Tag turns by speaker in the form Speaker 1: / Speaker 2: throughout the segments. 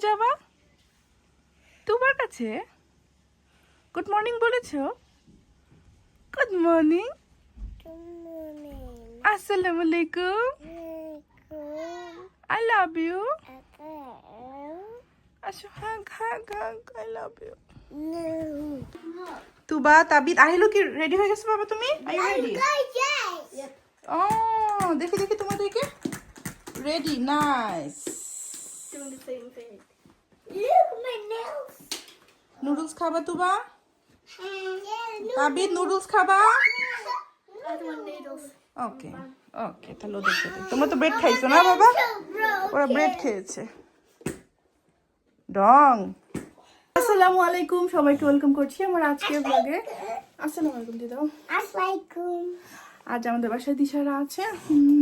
Speaker 1: যাবা? তোমার কাছে? গুড মর্নিং বলেছ? গুড মর্নিং আসসালামু আলাইকুম আই লাভ ইউ আসো হাগ হাগ হাগ আই লাভ ইউ তুবা তাবিদ আহিলো কি রেডি হয়ে গেছে বাবা তুমি? আই ও দেখি দেখি তোমাদেরকে রেডি নাইস নুডলস খাবা তুবা?
Speaker 2: Yeah,
Speaker 1: নুডলস খাবা. ওকে ওকে তাহলে ওদের সাথে তোমরা তো ব্রেড খাইছো না বাবা? ওরা ব্রেড খেয়েছে। ডং। আসসালামু আলাইকুম সবাইকে ওয়েলকাম করছি আমার আজকের ব্লগে আসসালামু আলাইকুম দিদাও
Speaker 2: Assalamualaikum.
Speaker 1: আজ আমাদের বাসায় দিশারা আছে।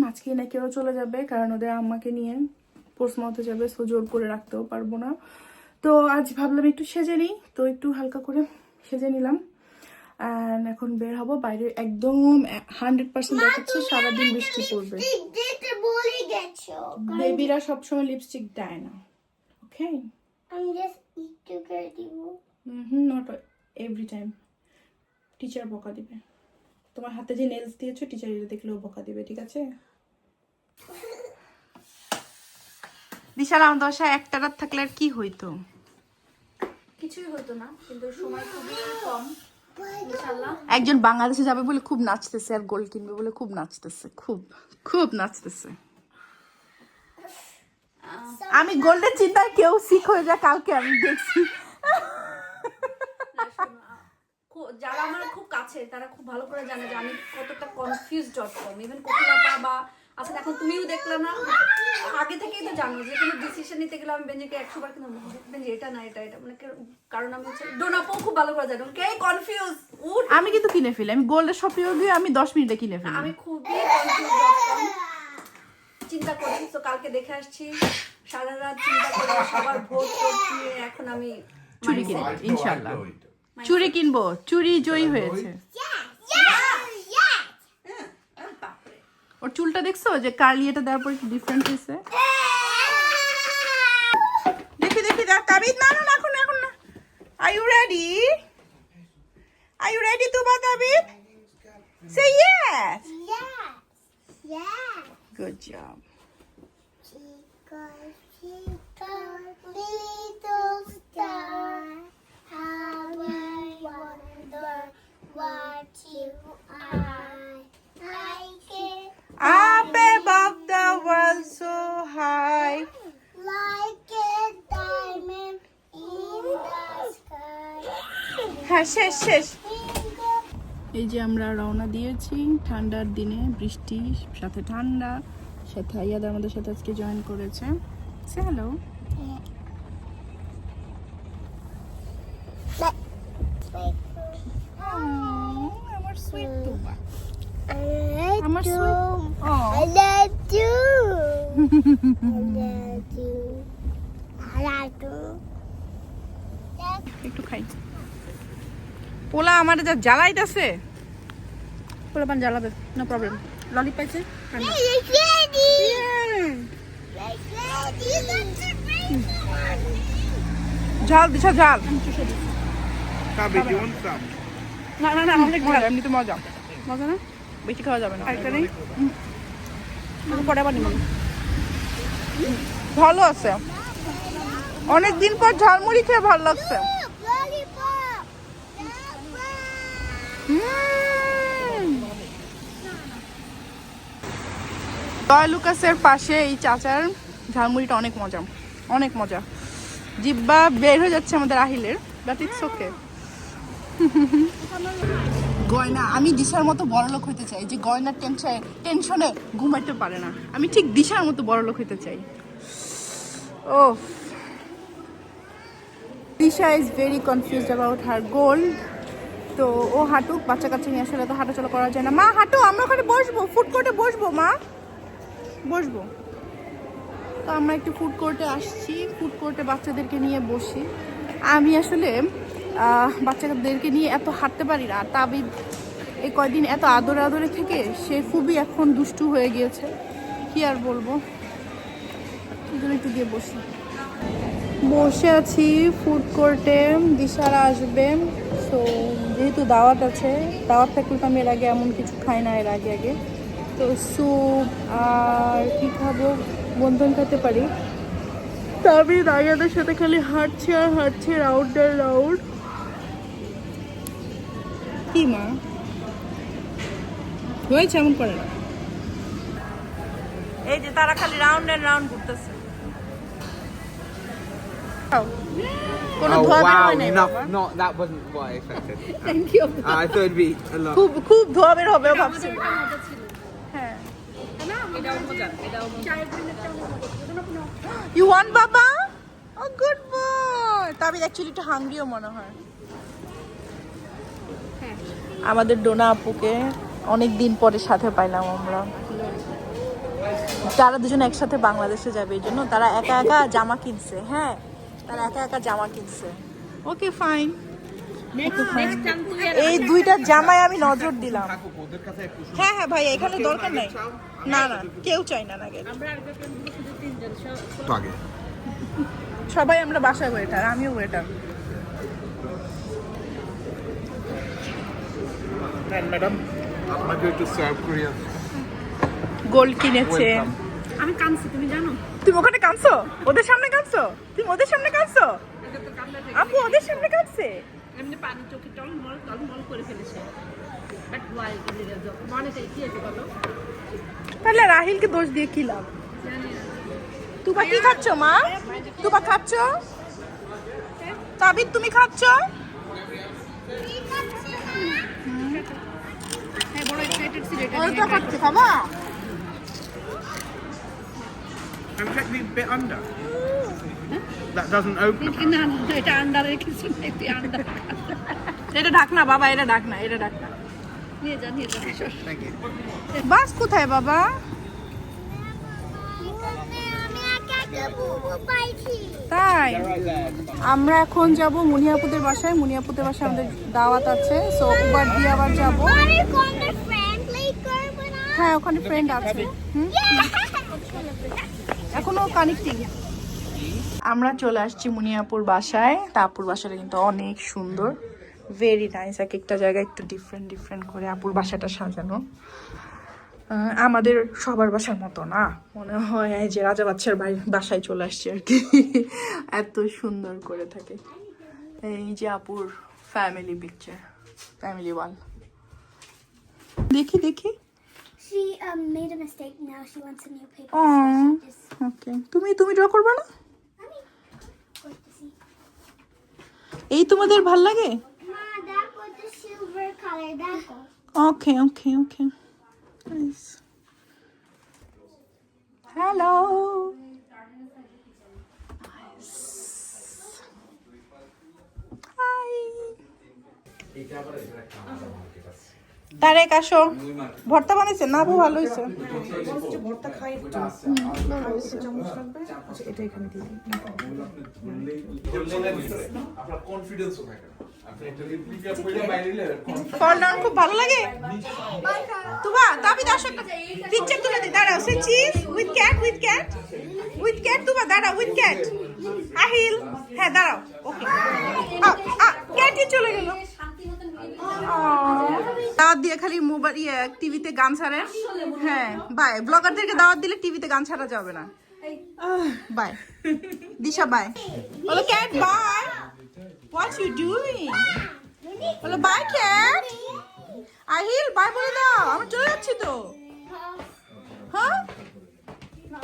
Speaker 1: আজকে নাকি ওরা চলে যাবে কারণ ওদের আম্মাকে নিয়ে পোস্টমতে যাবে সো জোর করে রাখতেও পারব না। তো আজ ভাবলাম একটু সেজে নিই। তো একটু হালকা করে সেজে নিলাম। অ্যান্ড এখন বের হব বাইরে একদম হান্ড্রেড পার্সেন্ট দেখাচ্ছে সারাদিন বৃষ্টি পড়বে। বেবিরা সবসময় লিপস্টিক দেয় না। Okay. Hmm not every time teacher বকা দিবে। তোমার হাতে যে নেলস দিয়েছ টিচার এটা দেখলেও বকা দিবে ঠিক আছে? বিশাল আমার দশায় একটা রাত থাকলে আর কি হইতো?
Speaker 3: কিছুই হতো না কিন্তু সময় খুবই কম
Speaker 1: একজন বাংলাদেশে যাবে বলে খুব নাচতেছে আর গোল কিনবে বলে খুব নাচতেছে খুব খুব নাচতেছে। আমি গোল্ডের চিন্তায় কেউ শিখ হয়ে যায় কালকে আমি দেখছি।
Speaker 3: যারা আমার খুব কাছে তারা খুব ভালো করে জানে যে আমি কতটা কনফিউজ ডট কম ইভেন কোকিলাপা বা আচ্ছা এখন তুমিও দেখলে না? আগে থেকেই তো জানো যে কোনো ডিসিশন নিতে গেলে আমি বেঞ্জিকে একশো বার কিন্তু বেঞ্জি এটা না এটা এটা। মানে কারণ আমি হচ্ছে ডোনাপো খুব ভালো করে জানো। কে কনফিউজ
Speaker 1: আমি কিন্তু কিনে ফেলি আমি গোল্ডের শপিং গিয়ে আমি দশ মিনিটে কিনে ফেলি।
Speaker 3: আমি খুবই কনফিউজ চিন্তা করি তো কালকে দেখে আসছি। সারা রাত চিন্তা করে সবার ভোট নিয়ে এখন আমি
Speaker 1: চুরি কিনে ইনশাল্লাহ চুরি কিনবো চুরি জয়ী হয়েছে। ওর চুলটা দেখছ? যে কার্লি এটা দেওয়ার পর একটু ডিফারেন্ট হয়েছে। দেখি দেখি তাবিদ না না এখন এখন না। Are you ready are you ready Tuba Tabid say yes. Good job
Speaker 2: what you
Speaker 1: হ্যাঁ শেষ শেষ। এই যে আমরা রওনা দিয়েছি। ঠান্ডার দিনে বৃষ্টি সাথে ঠান্ডা সাথে আয়াদ আমাদের সাথে আজকে জয়েন করেছে। সে হ্যালো আমার সুইট টুবা আমার sweet
Speaker 2: I love you. I love you. I love you.
Speaker 1: একটু খাই। পোলা আমার যা জ্বালাইতেছে। পোলা পান জ্বালাবে নো প্রবলেম ললি পাইছে?
Speaker 2: one.
Speaker 1: ঝাল দিছা ঝাল? না। না না অনেক ঝাল। এমনিতে মজা। মজা না? বেশি খাওয়া যাবে না। আরেকটা নেই? আমি পরে আবার নিবো। ভালো আছে। অনেক দিন পর ঝালমুড়ি খেয়ে ভালো লাগছে। জয় লুকাসের পাশে এই চাচার ঝালমুড়িটা অনেক মজা অনেক মজা। জিব্বা বের হয়ে যাচ্ছে আমাদের আহিলের বাট ইটস ওকে গয়না, আমি দিশার মতো বড় লোক হইতে চাই যে গয়নার টেনশনে টেনশনে ঘুমাইতে পারে না। আমি ঠিক দিশার মতো বড় লোক হইতে চাই। ও Disha is very confused about her gold তো ও হাঁটুক, বাচ্চা কাচ্চা নিয়ে আসলে তো হাঁটাচলা করা যায় না। মা, হাঁটু, আমরা ওখানে বসবো ফুড কোর্টে বসবো, মা। বসবো। তো আমরা একটু ফুড কোর্টে আসছি ফুড কোর্টে বাচ্চাদেরকে নিয়ে বসি। আমি আসলে বাচ্চাদেরকে নিয়ে এত হাঁটতে পারি না। তাবিদ এই কয়দিন এত আদরে আদরে থেকে সে খুবই এখন দুষ্টু হয়ে গিয়েছে। কি আর বলব? একটু গিয়ে বসি। বসে আছি ফুড কোর্টে দিশারা আসবে। সো যেহেতু দাওয়াত আছে দাওয়াত থাকলে তো আমি এর আগে এমন কিছু খাই না এর আগে আগে। তো স্যুপ আর কি খাব? বন্ধন খেতে পারি। তা আমি দাইয়াদের সাথে খালি হাঁটছি আর হাঁটছি রাউন্ড আর রাউন্ড কি মা? হয়েছে এমন করে না? এই যে তারা খালি রাউন্ড এন্ড রাউন্ড ঘুরতেছে। কোনো
Speaker 4: Oh
Speaker 1: হয় নাই বাবা।
Speaker 3: থ্যাংক ইউ
Speaker 4: be a
Speaker 1: খুব খুব ধোয়াবের হবে ভাবছি
Speaker 3: মজা ছিল
Speaker 1: হ্যাঁ
Speaker 3: এটাও মজা এটাও মজা
Speaker 1: ইউ ওয়ান্ট বাবা ও গুড বয় অ্যাকচুয়ালি একটু হাংরিও মনে হয়।
Speaker 3: হ্যাঁ
Speaker 1: আমাদের ডোনা আপুকে অনেক দিন পরে সাথে পাইলাম আমরা। তারা দুজন একসাথে বাংলাদেশে যাবে এই জন্য তারা একা একা জামা কিনছে হ্যাঁ? তারা একা একা জামা কিনছে। ওকে ফাইন এই দুইটা জামায় আমি নজর দিলাম। হ্যাঁ হ্যাঁ ভাই এখানে দরকার নাই। না না কেউ চাই না নাগে সবাই আমরা বাসায় ওয়েটার আমিও waiter
Speaker 5: And madam, I'm going to
Speaker 1: gold কিনেছে।
Speaker 3: আমি কাঁদছি তুমি জানো?
Speaker 1: তুমি ওখানে কাঁদছো? ওদের সামনে কাঁদছো? তুমি ওদের সামনে কাঁদছো? আপু ওদের সামনে কাঁদছে।
Speaker 6: এমনি পানি চোখে টলমল টলমল করে ফেলেছে।
Speaker 1: তাহলে রাহিলকে দোষ দিয়ে কি লাভ? তুবা কি খাচ্ছ মা? তুবা খাচ্ছ? তাবিদ তুমি খাচ্ছ?
Speaker 3: হ্যাঁ বড় এক্সাইটেড ছিল এটা
Speaker 1: ওইটা খাচ্ছ খাবা?
Speaker 5: And check the bit under. That doesn't open.
Speaker 3: না না এটা আন্ডারের কিছু নেই তুই আন্ডার
Speaker 1: এটা ঢাকনা বাবা এটা ঢাকনা এটা ঢাকনা
Speaker 3: নিয়ে যা নিয়ে যা।
Speaker 1: বাস কোথায় বাবা? তাই? আমরা এখন যাব মুনিয়াপুদের বাসায়। মুনিয়াপুদের বাসায় আমাদের দাওয়াত আছে। সো উবার দিয়ে আবার যাব।
Speaker 2: আরে কোনটা ফ্রেন্ডলি করব না?
Speaker 1: হ্যাঁ ওখানে ফ্রেন্ড আছে। হুম? এখনও কানেক্টিং আমরা চলে আসছি মুনিয়াপুর বাসায়। তাপুর বাসাটা কিন্তু অনেক সুন্দর। ভেরি নাইস এক একটা জায়গায় একটু ডিফারেন্ট ডিফারেন্ট করে আপুর বাসাটা সাজানো। আমাদের সবার বাসার মতো না। মনে হয় এই যে রাজা বাচ্চার বাসায় চলে আসছে আর কি। এত সুন্দর করে থাকে। এই যে আপুর ফ্যামিলি পিকচার ফ্যামিলি ওয়াল দেখি দেখি।
Speaker 2: She um, made a mistake. Now she wants a new paper. Just
Speaker 1: ওকে তুমি তুমি ড্র করবে না. এই তোমাদের ভালো লাগে?
Speaker 2: Goes.
Speaker 1: Okay okay okay nice hello hi Tarek আসো। ভর্তা বানাইছে না আপু ভালো হয়েছে। ফল ডাউন খুব ভালো লাগে। তুবা তাবি দাও একটা পিকচার তুলে দে দাঁড়াও say cheese with cat with cat with cat Tuba দাঁড়াও উইথ ক্যাট আহিল হ্যাঁ দাঁড়াও ওকে ক্যাটই চলে গেল। দাওয়াত দিয়ে খালি মোবাইল ইয়ে টিভিতে গান ছাড়েন হ্যাঁ বাই ব্লগারদেরকে দাওয়াত দিলে টিভিতে গান ছাড়া যাবে না। বাই দিশা বাই বলো cat bye what you doing বলো বাই ক্যাট আহিল বাই বলে দাও আমরা চলে যাচ্ছি তো। হ্যাঁ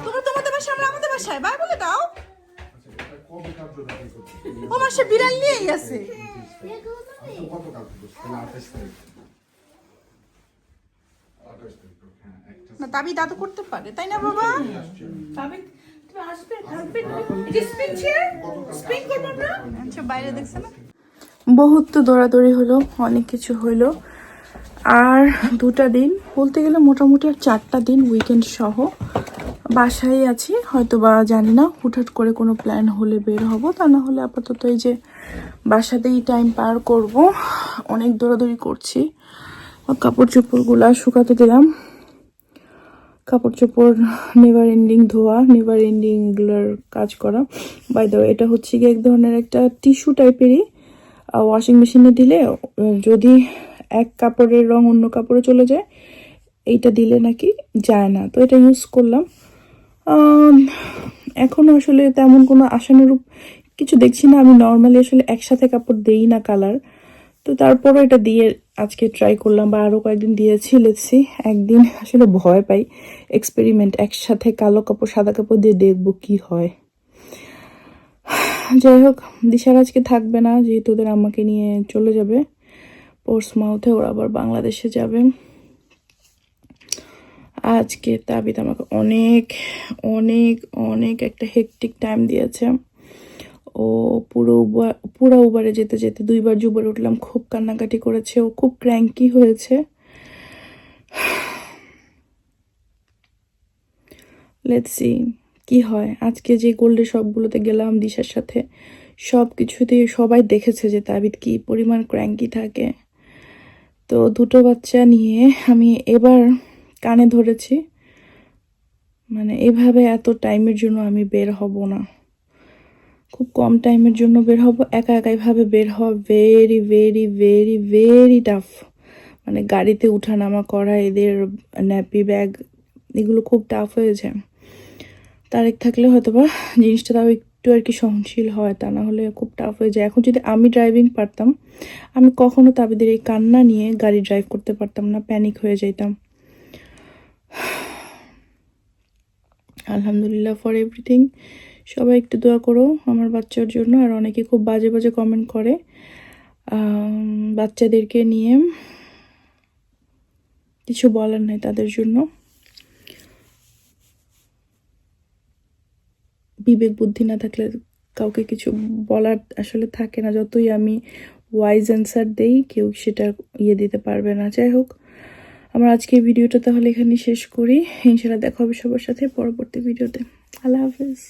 Speaker 1: তোমরা তোমাদের বাসায় আমরা আমাদের বাসায়। বাই বলে দাও। ও মাসে বিড়াল নিয়েই আছে। না দাবি দাদু করতে পারে তাই না বাবা? বাইরে বহুত তো দৌড়াদৌড়ি হলো, অনেক কিছু হলো। আর দুটা দিন, বলতে গেলে মোটামুটি আর চারটা দিন উইকেন্ড সহ। বাসায় আছি হয়তো বা জানি না, হুটহাট করে কোনো প্ল্যান হলে বের হব। তা না হলে আপাতত এই যে বাসাতেই টাইম পার করব। অনেক দৌড়াদৌড়ি করছি। কাপড় চোপড়গুলা শুকাতে দিলাম। কাপড় চোপড় নেভার এন্ডিং ধোয়া নেভার এন্ডিং এগুলোর কাজ করা। বাই দ্য এটা হচ্ছে গিয়ে এক ধরনের একটা টিস্যু টাইপেরই ওয়াশিং মেশিনে দিলে যদি এক কাপড়ের রং অন্য কাপড়ে চলে যায়, এইটা দিলে নাকি যায় না। তো এটা ইউজ করলাম। এখনও আসলে তেমন কোনো আশানুরূপ কিছু দেখছি না। আমি নর্মালি আসলে একসাথে কাপড় দেই না কালার তো তারপরও এটা দিয়ে আজকে ট্রাই করলাম বা আরও কয়েকদিন দিয়েছি লেটসি একদিন আসলে ভয় পাই। এক্সপেরিমেন্ট একসাথে কালো কাপড়, সাদা কাপড় দিয়ে দেখব কি হয়। যাই হোক, দিশার আজকে থাকবে না, যেহেতু ওদের আমাকে নিয়ে চলে যাবে। পোর্স মাউথে ওরা আবার বাংলাদেশে যাবে। আজকে তাবিদ আমাকে অনেক অনেক অনেক একটা হেকটিক টাইম দিয়েছে। ও পুরো উবা- পুরো উবারে যেতে যেতে দুইবার জুবারে উঠলাম, খুব কান্নাকাটি করেছে, ও খুব ক্র্যাঙ্কি হয়েছে। লেটস সি কি হয়? আজকে যে গোল্ডে সবগুলোতে গেলাম দিশার সাথে সব কিছুতেই সবাই দেখেছে যে তাবিদ কি পরিমাণ ক্র্যাঙ্কি থাকে। তো দুটো বাচ্চা নিয়ে আমি এবার কানে ধরেছি মানে এভাবে এত টাইমের জন্য আমি বের হব না। খুব কম টাইমের জন্য বের হব। একা একা এভাবে বের হওয়া very very very very tough মানে গাড়িতে উঠানামা করা, এদের ন্যাপি ব্যাগ এগুলো খুব টাফ হয়ে যায়। তারেক থাকলে হয়তো বা জিনিসটা তাও একটু আর কি সহনশীল হয়, তা না হলে খুব টাফ হয়ে যায়। এখন যদি আমি ড্রাইভিং পারতাম, আমি কখনো তাবিদের এই কান্না নিয়ে গাড়ি ড্রাইভ করতে পারতাম না প্যানিক হয়ে যেতাম আলহামদুলিল্লাহ ফর এভরিথিং সবাই একটু দোয়া করো আমার বাচ্চার জন্য, আর অনেকে খুব বাজে বাজে কমেন্ট করে। বাচ্চাদেরকে নিয়ে কিছু বলার নাই তাদের জন্য। বিবেক বুদ্ধি না থাকলে কাউকে কিছু বলার আসলে থাকে না। যতই আমি ওয়াইজ অ্যান্সার দেই, কেউ সেটা ইয়ে দিতে পারবে না। যাই হোক, আমার আজকের ভিডিওটা তাহলে এখানে শেষ করি। ইনশাআল্লাহ দেখা হবে সবার সাথে পরবর্তী ভিডিওতে। আল্লাহ হাফিজ।